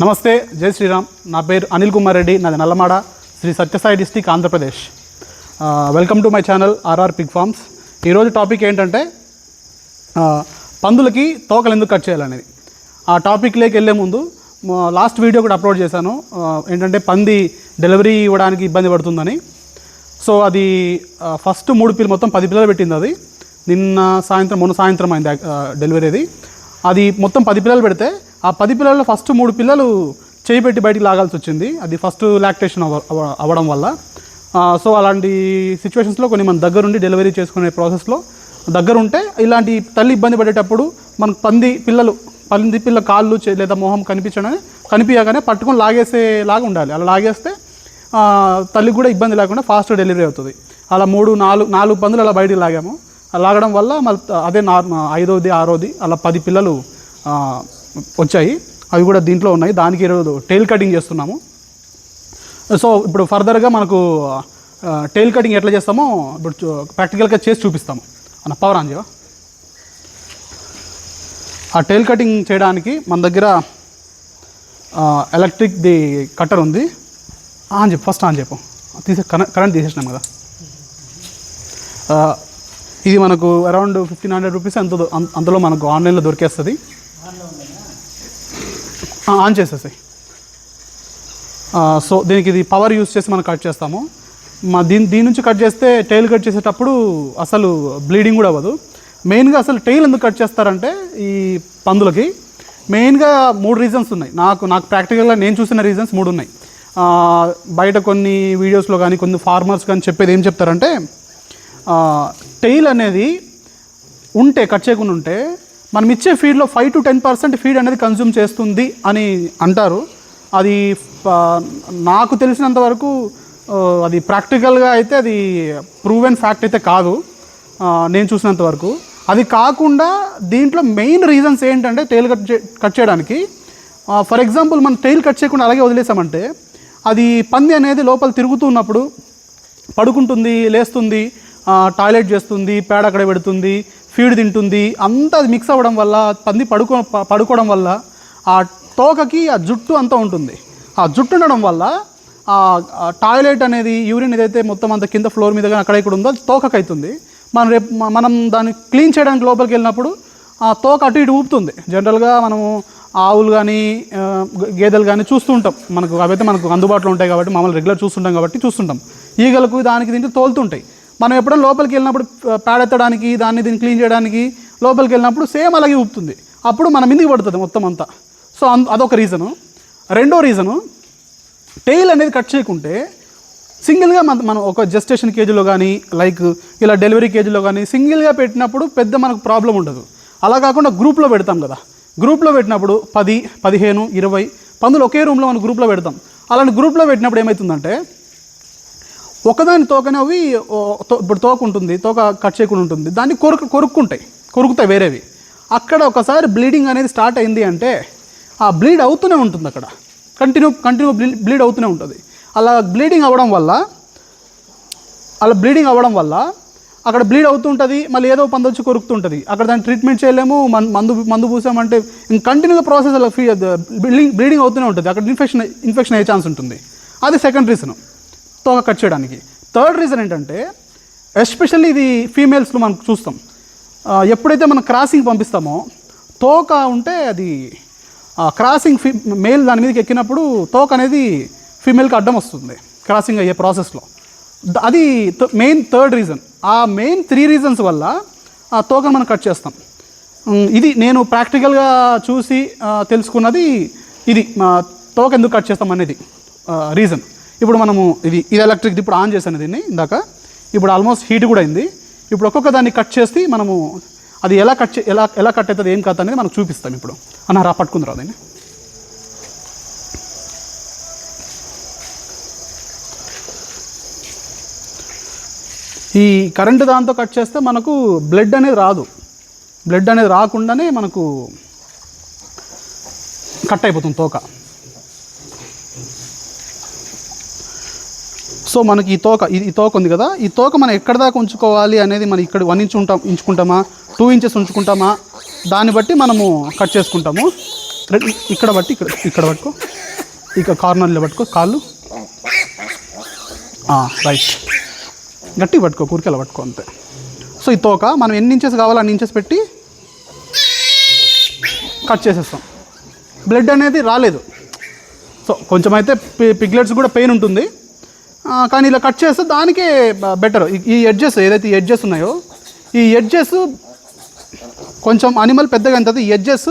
నమస్తే జై శ్రీరామ్. నా పేరు అనిల్ కుమార్ రెడ్డి నాది Nallamada Sri Sathya Sai district Andhra Pradesh welcome to my channel RR pig farms. ఈరోజు టాపిక్ ఏంటంటే పందులకి తోకలు ఎందుకు కట్ చేయాలనేది. ఆ టాపిక్లోకి వెళ్ళే ముందు లాస్ట్ వీడియో కూడా అప్లోడ్ చేశాను. ఏంటంటే పంది డెలివరీ ఇవ్వడానికి ఇబ్బంది పడుతుందని. సో అది ఫస్ట్ మూడు పిల్లలు మొత్తం పది పిల్లలు పెట్టింది అది. నిన్న సాయంత్రం మొన్న సాయంత్రం అయింది డెలివరీ అది. అది మొత్తం పది పిల్లలు పెడితే ఆ పది పిల్లల్లో ఫస్ట్ మూడు పిల్లలు చేయి పెట్టి బయటికి లాగాల్సి వచ్చింది. అది ఫస్ట్ లాక్టేషన్ అవ అవ్వడం వల్ల. సో అలాంటి సిచ్యువేషన్స్లో కొన్ని మన దగ్గరుండి డెలివరీ చేసుకునే ప్రాసెస్లో దగ్గరుంటే ఇలాంటి తల్లి ఇబ్బంది పడేటప్పుడు మనకు పంది పిల్లలు పంది పిల్ల కాళ్ళు చే- లేదా మొహం కనిపించడం కనిపించగానే పట్టుకొని లాగేసేలాగా ఉండాలి. అలా లాగేస్తే తల్లికి కూడా ఇబ్బంది లేకుండా ఫాస్ట్ డెలివరీ అవుతుంది. అలా మూడు నాలుగు నాలుగు పందులు అలా బయటికి లాగాము. అలా లాగడం వల్ల మళ్ళీ అదే నార్మ ఐదోది ఆరోది అలా పది పిల్లలు వచ్చాయి. అవి కూడా దీంట్లో ఉన్నాయి. దానికి ఈరోజు టైల్ కటింగ్ చేస్తున్నాము. సో ఇప్పుడు ఫర్దర్గా మనకు టైల్ కటింగ్ ఎట్లా చేస్తామో ఇప్పుడు ప్రాక్టికల్గా చేసి చూపిస్తాము. అన్న పవర్ ఆన్ చేయవా ఆ టైల్ కటింగ్ చేయడానికి మన దగ్గర ఎలక్ట్రిక్ ది కట్టర్ ఉంది. ఆన్ చెప్పు ఫస్ట్ ఆన్ చెప్పు. తీసే కరెంట్ తీసేసినాం కదా. ఇది మనకు అరౌండ్ ఫిఫ్టీన్ హండ్రెడ్ రూపీస్ అంత అంతలో మనకు ఆన్లైన్లో దొరికేస్తుంది. ఆన్ చేసేసాయి. సో దీనికి ఇది పవర్ యూస్ చేసి మనం కట్ చేస్తాము. మా దీని దీని నుంచి కట్ చేస్తే టైల్ కట్ చేసేటప్పుడు అసలు బ్లీడింగ్ కూడా అవ్వదు. మెయిన్గా అసలు టైల్ ఎందుకు కట్ చేస్తారంటే ఈ పందులకి మెయిన్గా మూడు రీజన్స్ ఉన్నాయి. నాకు నాకు ప్రాక్టికల్గా నేను చూసిన రీజన్స్ మూడు ఉన్నాయి. బయట కొన్ని వీడియోస్లో కానీ కొన్ని ఫార్మర్స్ కానీ చెప్పేది ఏం చెప్తారంటే టైల్ అనేది ఉంటే కట్ చేయకుండా ఉంటే మనం ఇచ్చే ఫీడ్లో five to ten percent feed అనేది కన్జ్యూమ్ చేస్తుంది అని అంటారు. అది నాకు తెలిసినంత వరకు అది ప్రాక్టికల్గా అయితే అది ప్రూవెన్ ఫ్యాక్ట్ అయితే కాదు నేను చూసినంత వరకు. అది కాకుండా దీంట్లో మెయిన్ రీజన్స్ ఏంటంటే టైల్ కట్ చే కట్ చేయడానికి. ఫర్ ఎగ్జాంపుల్ మనం టైల్ కట్ చేయకుండా అలాగే వదిలేసామంటే అది పంది అనేది లోపల తిరుగుతూ ఉన్నప్పుడు పడుకుంటుంది లేస్తుంది టాయిలెట్ చేస్తుంది పేడ అక్కడ పెడుతుంది ఫీడ్ తింటుంది. అంతా అది మిక్స్ అవ్వడం వల్ల పంది పడుకో పడుకోవడం వల్ల ఆ తోకకి ఆ జుట్టు అంతా ఉంటుంది. ఆ జుట్టు ఉండడం వల్ల ఆ టాయిలెట్ అనేది యూరిన్ ఏదైతే మొత్తం అంత కింద ఫ్లోర్ మీద కానీ అక్కడ ఇక్కడ ఉందో అది తోకకి అవుతుంది మనం రేపు మనం దాన్ని క్లీన్ చేయడానికి లోపలికి వెళ్ళినప్పుడు ఆ తోక అటు ఇటు ఊపుతుంది. జనరల్గా మనము ఆవులు కానీ గేదెలు కానీ చూస్తూ ఉంటాం. మనకు అవైతే మనకు అందుబాటులో ఉంటాయి కాబట్టి మామూలు రెగ్యులర్ చూస్తుంటాం కాబట్టి చూస్తుంటాం. ఈగలకు దానికి తింటే తోలుతుంటాయి. మనం ఎప్పుడైనా లోపలికి వెళ్ళినప్పుడు పేడెత్తడానికి దాన్ని దీన్ని క్లీన్ చేయడానికి లోపలికి వెళ్ళినప్పుడు సేమ్ అలాగే ఊపుతుంది. అప్పుడు మన మీదకి పడుతుంది మొత్తం అంతా. సో అన్- అదొక రీజను. రెండో రీజను టెయిల్ అనేది కట్ చేయకుంటే సింగిల్గా మన మనం ఒక జస్టేషన్ కేజీలో కానీ లైక్ ఇలా డెలివరీ కేజీలో కానీ సింగిల్గా పెట్టినప్పుడు పెద్ద మనకు ప్రాబ్లం ఉండదు. అలా కాకుండా గ్రూప్లో పెడతాం కదా. గ్రూప్లో పెట్టినప్పుడు పది పదిహేను ఇరవై పందులు ఒకే రూమ్లో మనం గ్రూప్లో పెడతాం. అలాంటి గ్రూప్లో పెట్టినప్పుడు ఏమవుతుందంటే ఒకదాని తోకనే అవి తో- ఇప్పుడు తోక ఉంటుంది తోక కట్ చేయకుండా ఉంటుంది. దాన్ని కొరుకు కొరుక్కుంటాయి కొరుకుతాయి వేరేవి. అక్కడ ఒకసారి బ్లీడింగ్ అనేది స్టార్ట్ అయింది అంటే ఆ బ్లీడ్ అవుతూనే ఉంటుంది అక్కడ. కంటిన్యూ కంటిన్యూ బ్లీడ్ అవుతూనే ఉంటుంది. అలా బ్లీడింగ్ అవ్వడం వల్ల అలా బ్లీడింగ్ అవ్వడం వల్ల అక్కడ బ్లీడ్ అవుతుంటుంది మళ్ళీ ఏదో పంది వచ్చి కొరుకుతుంటుంది. అక్కడ దాన్ని ట్రీట్మెంట్ చేయలేము మందు మందు పూసామంటే ఇంక కంటిన్యూగా ప్రాసెస్ అలా ఫీ బ్లీడింగ్ బ్లీడింగ్ అవుతూనే ఉంటుంది. అక్కడ ఇన్ఫెక్షన్ ఇన్ఫెక్షన్ అయ్యే ఛాన్స్ ఉంటుంది. అది సెకండ్ రీజన్. తోక కట్ చేయడానికి. థర్డ్ రీజన్ ఏంటంటే ఎస్పెషల్లీ ఇది ఫీమేల్స్లో మనం చూస్తాం. ఎప్పుడైతే మనం క్రాసింగ్ పంపిస్తామో తోక ఉంటే అది క్రాసింగ్ ఫీ మేల్ దాని మీదకి ఎక్కినప్పుడు తోక అనేది ఫీమేల్కి అడ్డం వస్తుంది క్రాసింగ్ అయ్యే ప్రాసెస్లో అది మెయిన్ థర్డ్ రీజన్ ఆ మెయిన్ త్రీ రీజన్స్ వల్ల ఆ తోకను మనం కట్ చేస్తాం. ఇది నేను ప్రాక్టికల్గా చూసి తెలుసుకున్నది ఇది. మా తోక ఎందుకు కట్ చేస్తాం అనేది రీజన్ ఇప్పుడు మనము ఇది ఇది ఎలక్ట్రిక్ ఇప్పుడు ఆన్ చేశాను దీన్ని ఇందాక. ఇప్పుడు ఆల్మోస్ట్ హీట్ కూడా అయింది. ఇప్పుడు ఒక్కొక్క దాన్ని కట్ చేసి మనము అది ఎలా కట్ ఎలా ఎలా కట్ అవుతుంది ఏం కాదు అనేది మనం చూపిస్తాం ఇప్పుడు. అన్న రా పట్టుకుందిరా దీన్ని? ఈ కరెంటు దాంతో కట్ చేస్తే మనకు బ్లడ్ అనేది రాదు. బ్లడ్ అనేది రాకుండానే మనకు కట్ అయిపోతుంది తోక. సో మనకి ఈ తోక ఈ తోక ఉంది కదా? ఈ తోక మనం ఎక్కడ దాకా ఉంచుకోవాలి అనేది మనం ఇక్కడ వన్ ఇంచ్ ఉంటాం ఉంచుకుంటామా? Two inches ఉంచుకుంటామా? దాన్ని బట్టి మనము కట్ చేసుకుంటాము. ఇక్కడ బట్టి ఇక్కడ ఇక్కడ పట్టుకో. ఇక కార్నర్లో పట్టుకో కాళ్ళు. రైట్ గట్టి పట్టుకో కూరికెలా పట్టుకో అంతే. సో ఈ తోక మనం ఎన్ని ఇంచెస్ కావాలో అన్ని ఇంచెస్ పెట్టి కట్ చేసేస్తాం. బ్లడ్ అనేది రాలేదు. సో కొంచెం అయితే పిగ్లెట్స్ కూడా పెయిన్ ఉంటుంది. కానీ ఇలా కట్ చేస్తే దానికే బెటర్ ఈ ఎడ్జెస్ ఏదైతే ఎడ్జెస్ ఉన్నాయో ఈ ఎడ్జెస్ కొంచెం అనిమల్ పెద్దగా ఎంత ఈ ఎడ్జెస్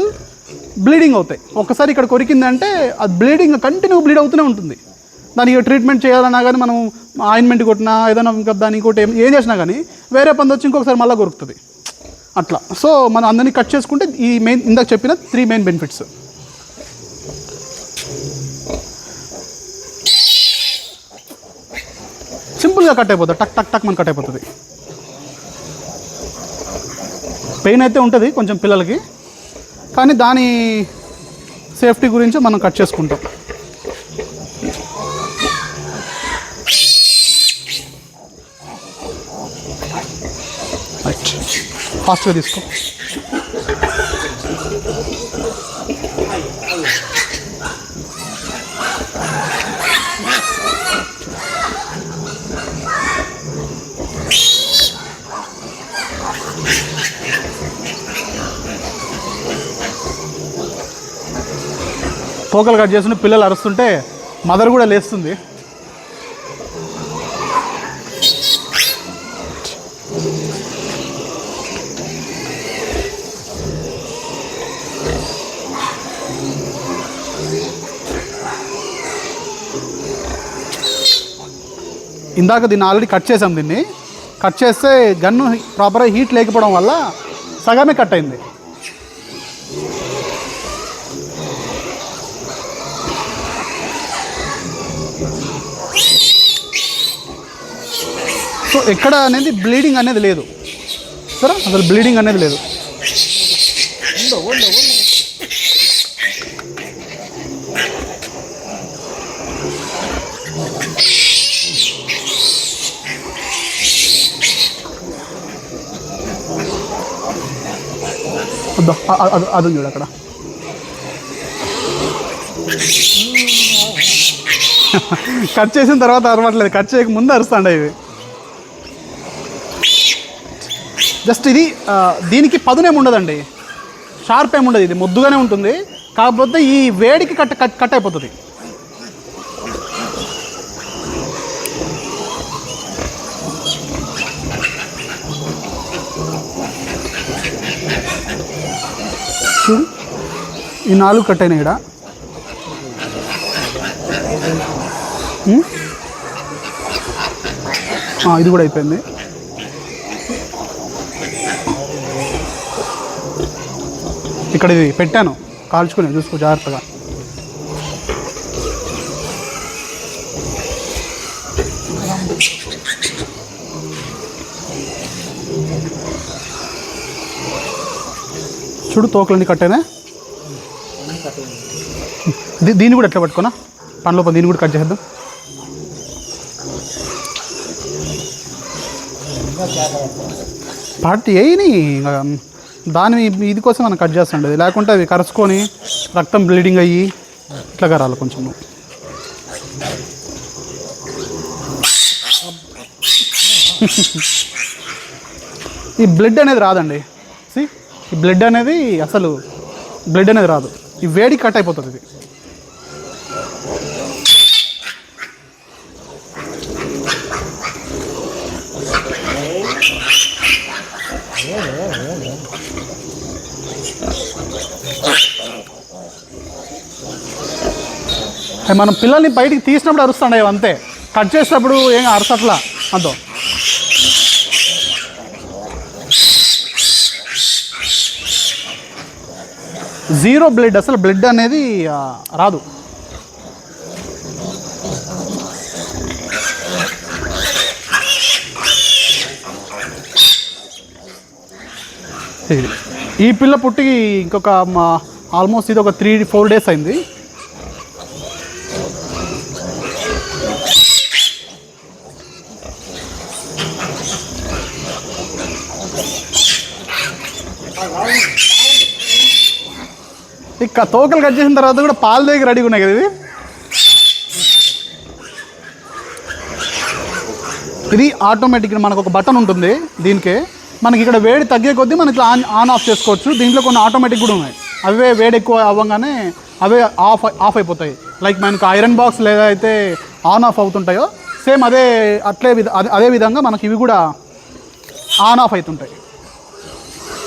బ్లీడింగ్ అవుతాయి. ఒక్కసారి ఇక్కడ కొరికిందంటే అది బ్లీడింగ్ కంటిన్యూ బ్లీడ్ అవుతూనే ఉంటుంది. దానికి ట్రీట్మెంట్ చేయాలన్నా కానీ మనం ఆయింట్మెంట్ కొట్టినా ఏదైనా ఇంకా దాని ఇంకోటి ఏం ఏం చేసినా కానీ వేరే పని వచ్చి ఇంకొకసారి మళ్ళీ కొరుకుతుంది. అట్లా. సో మనం అందరినీ కట్ చేసుకుంటే ఈ మెయిన్ ఇందాక చెప్పిన త్రీ మెయిన్ బెనిఫిట్స్ సింపుల్గా కట్ అయిపోతుంది. టక్ టక్ టక్ మన కట్ అయిపోతుంది. పెయిన్ అయితే ఉంటుంది కొంచెం పిల్లలకి కానీ దాని సేఫ్టీ గురించి మనం కట్ చేసుకుంటాం. రైట్ ఫాస్ట్గా తీసుకో. తోకలు కట్ చేస్తుంటే పిల్లలు అరుస్తుంటే మదర్ కూడా లేస్తుంది. ఇందాక దీన్ని ఆల్రెడీ కట్ చేసాం దీన్ని. కట్ చేస్తే గన్ను ప్రాపర్గా హీట్ లేకపోవడం వల్ల సగమే కట్ అయింది. సో ఎక్కడ అనేది బ్లీడింగ్ అనేది లేదు. సరే? అసలు బ్లీడింగ్ అనేది లేదు. వద్దా, అది చూడు అక్కడ. కట్ చేసిన తర్వాత అరవట్లేదు. కట్ చేయక ముందు అరుస్తాండ ఇది. జస్ట్ ఇది దీనికి పదునేమి ఉండదండి. షార్ప్ ఏమి ఉండదు ఇది ముద్దుగానే ఉంటుంది. కాకపోతే ఈ వేడికి కట్ కట్ కట్ అయిపోతుంది. చూడు ఈ నాలుగు కట్ అయినాయి ఇక్కడ. ఇది కూడా అయిపోయింది. ఇక్కడ ఇది పెట్టాను కాల్చుకుని చూసుకో జాగ్రత్తగా. చూడు తోకలన్నీ కట్టేనా? దీ- దీన్ని కూడా ఎట్లా పట్టుకోనా పని లోపల దీన్ని కూడా కట్ చేద్దాం పార్టీ అయినాయి ఇంకా దాని ఇది కోసం మనం కట్ చేస్తుండేది లేకుంటే అవి కరుచుకొని రక్తం బ్లీడింగ్ అయ్యి ఇట్లా కరాలి కొంచెం. ఈ బ్లడ్ అనేది రాదండి. సి ఈ బ్లడ్ అనేది అసలు బ్లడ్ అనేది రాదు. ఈ వేడి కట్ అయిపోతుంది ఇది. మనం పిల్లల్ని బయటికి తీసినప్పుడు అరుస్తుండే అంతే. కట్ చేసినప్పుడు ఏం అరసట్లా? అంతో జీరో బ్లడ్ అసలు బ్లడ్ అనేది రాదు. ఇది. ఈ పిల్ల పుట్టి ఇంకొక ఆల్మోస్ట్ ఇది ఒక త్రీ ఫోర్ డేస్ అయింది. ఇక తోకలు కట్ చేసిన తర్వాత కూడా పాలు దగ్గర రెడీగా ఉన్నాయి కదా ఇది. ఇది ఆటోమేటిక్గా మనకు ఒక బటన్ ఉంటుంది దీనికి. మనకి ఇక్కడ వేడి తగ్గే కొద్దీ మనకి ఆన్ ఆన్ ఆఫ్ చేసుకోవచ్చు. దీంట్లో కొన్ని ఆటోమేటిక్ కూడా ఉన్నాయి. అవే వేడి ఎక్కువ అవ్వగానే అవే ఆఫ్ ఆఫ్ అయిపోతాయి. లైక్ మనకు ఐరన్ బాక్స్ లేదా అయితే ఆన్ ఆఫ్ అవుతుంటాయో సేమ్ అదే అట్లే విధ అదే- అదే విధంగా మనకి ఇవి కూడా ఆన్ ఆఫ్ అవుతుంటాయి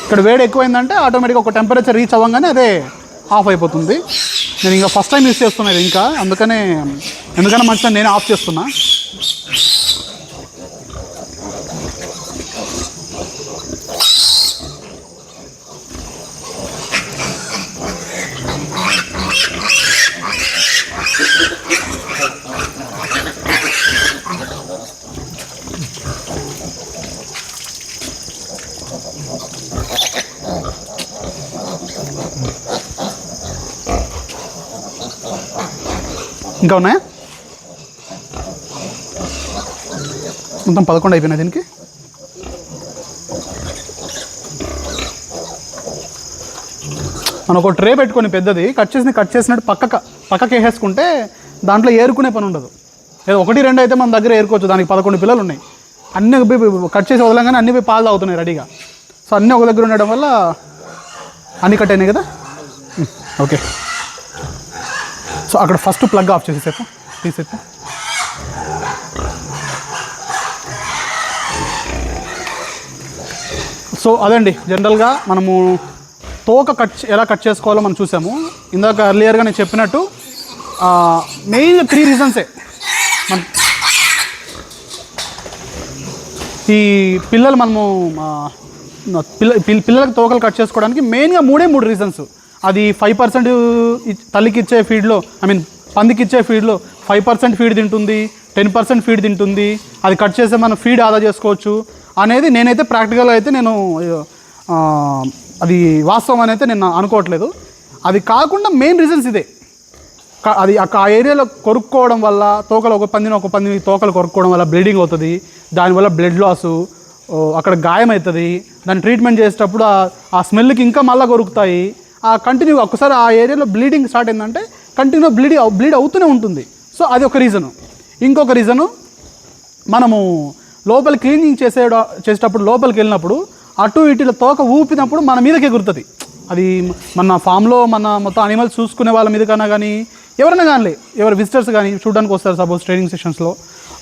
ఇక్కడ వేడి ఎక్కువైందంటే ఆటోమేటిక్గా ఒక టెంపరేచర్ రీచ్ అవ్వగానే అదే ఆఫ్ అయిపోతుంది. నేను ఇంకా ఫస్ట్ టైం యూస్ చేస్తున్నాను ఇంకా. అందుకనే ఎందుకన్నా మంచిగా నేను ఆఫ్ చేస్తున్నా. ఇంకా ఉన్నాయా? మొత్తం పదకొండు అయిపోయినాయి దీనికి. మనం ఒక ట్రే పెట్టుకొని పెద్దది కట్ చేసిన కట్ చేసినట్టు పక్కక పక్కకి వేసేసుకుంటే దాంట్లో ఏరుకునే పని ఉండదు. ఏదో ఒకటి రెండు అయితే మన దగ్గర ఏరుకోవచ్చు. దానికి పదకొండు పిల్లలు ఉన్నాయి. అన్ని పోయి- కట్ చేసి వదలంగానే అన్ని పోయి పాలు తాగుతున్నాయి రెడీగా. సో అన్నీ ఒక దగ్గర ఉండడం వల్ల అన్నీ కట్ అయినాయి కదా? ఓకే. సో అక్కడ ఫస్ట్ ప్లగ్ ఆఫ్ చేసేసేపు. తీసేపు సో అదండి జనరల్గా మనము తోక కట్ ఎలా కట్ చేసుకోవాలో మనం చూసాము. ఇందాక ఎర్లియర్గా నేను చెప్పినట్టు మెయిన్ త్రీ రీజన్సే మన ఈ పిల్లలు మనము పిల్ల పిల్లలకు పిల్లలకి తోకలు కట్ చేసుకోవడానికి మెయిన్గా మూడే మూడు రీజన్స్ అది ఫైవ్ పర్సెంట్ తల్లికి ఇచ్చే ఫీడ్లో ఐ మీన్ పందికి ఇచ్చే ఫీడ్లో ఫైవ్ పర్సెంట్ ఫీడ్ తింటుంది టెన్ పర్సెంట్ ఫీడ్ తింటుంది అది కట్ చేస్తే మనం ఫీడ్ ఆదా చేసుకోవచ్చు అనేది నేనైతే ప్రాక్టికల్గా అయితే నేను అది వాస్తవం అని అయితే నేను అనుకోవట్లేదు. అది కాకుండా మెయిన్ రీజన్స్ ఇదే. అది ఆ ఏరియాలో కొరుక్కోవడం వల్ల తోకలు ఒక పందిని ఒక పందిని తోకలు కొరుక్కోవడం వల్ల బ్లీడింగ్ అవుతుంది దానివల్ల బ్లడ్ లాసు అక్కడ గాయం అవుతుంది దాన్ని ట్రీట్మెంట్ చేసేటప్పుడు ఆ స్మెల్కి ఇంకా మళ్ళీ కొరుకుతాయి ఆ కంటిన్యూ ఒక్కసారి ఆ ఏరియాలో బ్లీడింగ్ స్టార్ట్ అయిందంటే కంటిన్యూ బ్లీడ్ బ్లీడ్ అవుతూనే ఉంటుంది. సో అది ఒక రీజను ఇంకొక రీజను మనము లోపల క్లీనింగ్ చేసే చేసేటప్పుడు లోపలికి వెళ్ళినప్పుడు అటు ఇటుల తోక ఊపినప్పుడు మన మీదకి ఎగురుతుంది అది మన ఫామ్లో మన మొత్తం అనిమల్స్ చూసుకునే వాళ్ళ మీద కన్నా కానీ ఎవరైనా కానీ ఎవరు విజిటర్స్ కానీ చూడడానికి వస్తారు సపోజ్ ట్రైనింగ్ సెషన్స్లో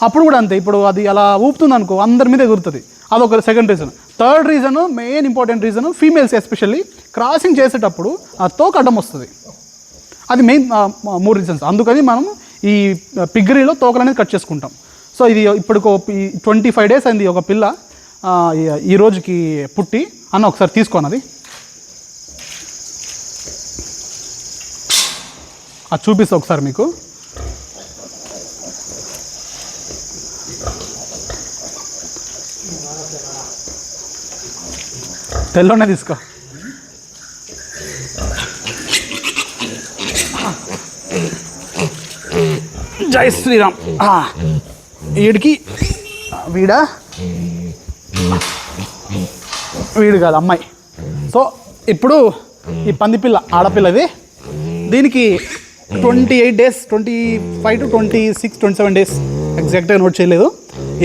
అప్పుడు కూడా అంతే. ఇప్పుడు అది అలా ఊపుతుంది అనుకో అందరి మీద ఎగురుతుంది అదొక second reason third reason main important reason females especially crossing చేసేటప్పుడు ఆ తోక అడ్డం వస్తుంది. అది మెయిన్ మూడు రీజన్స్ అందుకని మనం ఈ పిగ్గరీలో తోకలు అనేది కట్ చేసుకుంటాం. సో ఇది ఇప్పుడు ట్వంటీ ఫైవ్ డేస్ అయింది ఒక పిల్ల ఈ- ఈ రోజుకి పుట్టి అన్న ఒకసారి తీసుకోనది. అది చూపిస్తా ఒకసారి మీకు. తెల్లోనే తీసుకో. జై శ్రీరామ్. వీడికి వీడా? వీడు కాదు అమ్మాయి. సో ఇప్పుడు ఈ పందిపిల్ల ఆడపిల్లది. దీనికి twenty eight days twenty five to twenty six twenty seven days ఎగ్జాక్ట్గా నోట్ చేయలేదు.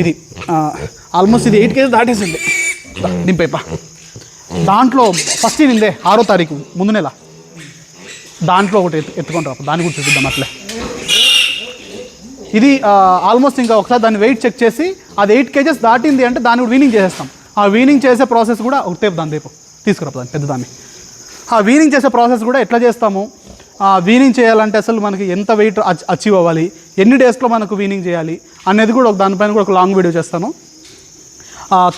ఇది ఆల్మోస్ట్ ఇది ఎయిట్ కేజీ దాటేసింది. నింపేపా దాంట్లో ఫస్ట్ నిందే ఆరో తారీఖు ముందు నెల. దాంట్లో ఒకటి ఎత్తు ఎత్తుకుంటారు దాన్ని గురించి చూపిద్దాం అట్లే. ఇది ఆల్మోస్ట్ ఇంకా ఒకసారి దాన్ని వెయిట్ చెక్ చేసి అది ఎయిట్ కేజెస్ దాటింది అంటే దాన్ని కూడా వీనింగ్ చేసేస్తాం. ఆ వీనింగ్ చేసే ప్రాసెస్ కూడా ఒక టేపు దాని రేపు. తీసుకురా దాన్ని పెద్ద దాన్ని ఆ వీనింగ్ చేసే ప్రాసెస్ కూడా ఎట్లా చేస్తాము? ఆ వీనింగ్ చేయాలంటే అసలు మనకి ఎంత వెయిట్ అచీవ్ అవ్వాలి? ఎన్ని డేస్లో మనకు వీనింగ్ చేయాలి? అనేది కూడా ఒక దానిపైన కూడా ఒక లాంగ్ వీడియో చేస్తాను.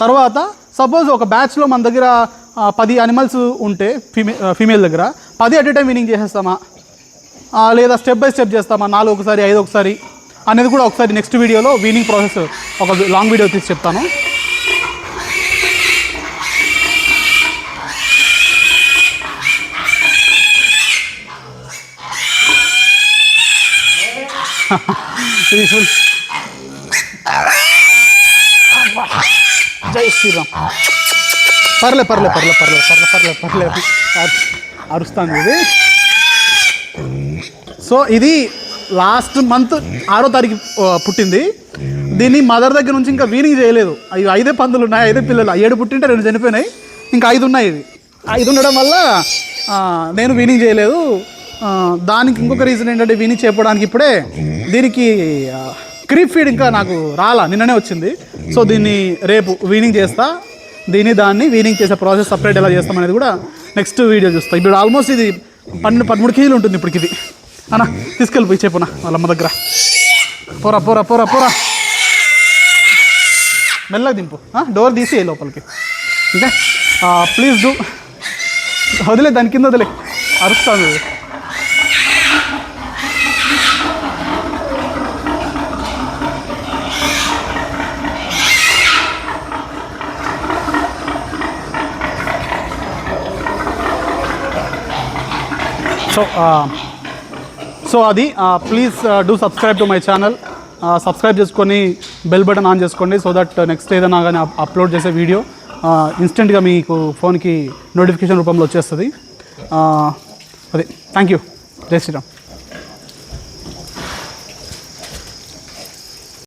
తర్వాత సపోజ్ ఒక బ్యాచ్లో మన దగ్గర పది అనిమల్స్ ఉంటే ఫీమే ఫీమేల్ దగ్గర పది అట్ ఏ టైం వినింగ్ చేసేస్తామా? లేదా స్టెప్ బై స్టెప్ చేస్తామా? నాలుగు ఒకసారి ఐదు ఒకసారి అనేది కూడా ఒకసారి నెక్స్ట్ వీడియోలో వీనింగ్ ప్రాసెస్ ఒక లాంగ్ వీడియో తీసి చెప్తాను. ఇది జై శ్రీరామ్. పర్లే పర్లే పర్లే పర్లే పర్లే పర్లే పర్లే అరుస్తాను ఇది. సో ఇది లాస్ట్ మంత్ ఆరో తారీఖు పుట్టింది. దీన్ని మదర్ దగ్గర నుంచి ఇంకా వీనింగ్ చేయలేదు. అవి ఐదే పందులు ఉన్నాయి ఐదే పిల్లలు. ఏడు పుట్టింటే రెండు చనిపోయినాయి. ఇంకా ఐదు ఉన్నాయి ఇవి ఐదు ఉండడం వల్ల నేను వీనింగ్ చేయలేదు. దానికి ఇంకొక రీజన్ ఏంటంటే వీనింగ్ చేయడానికి ఇప్పుడే దీనికి క్రీప్ ఫీడ్ ఇంకా నాకు రాలా. నిన్ననే వచ్చింది. సో దీన్ని రేపు వీనింగ్ చేస్తా. దీన్ని దాన్ని వీనింగ్ చేసే ప్రాసెస్ సపరేట్ ఎలా చేస్తాం అనేది కూడా నెక్స్ట్ వీడియో చూస్తాం. ఇప్పుడు ఆల్మోస్ట్ ఇది పన్నెండు పదమూడు కేజీలు ఉంటుంది ఇప్పటికి ఇది. అన్న తీసుకెళ్ళిపోయి చెప్పునా వాళ్ళ అమ్మ దగ్గర. పోరా పోరా పోరా పోరా. మెల్లగా దింపు. డోర్ తీసి లోపలికి. Okay please do. వదిలే దాని కింద వదిలే. అరుస్తాను. సో సో అది please do subscribe to my channel subscribe చేసుకొని బెల్ బటన్ ఆన్ చేసుకోండి సో దట్ నెక్స్ట్ ఏదైనా కానీ అప్లోడ్ చేసే వీడియో ఇన్స్టెంట్గా uh, మీకు ఫోన్కి నోటిఫికేషన్ రూపంలో వచ్చేస్తుంది. Uh, అదే థ్యాంక్ యూ జై శ్రీరామ్.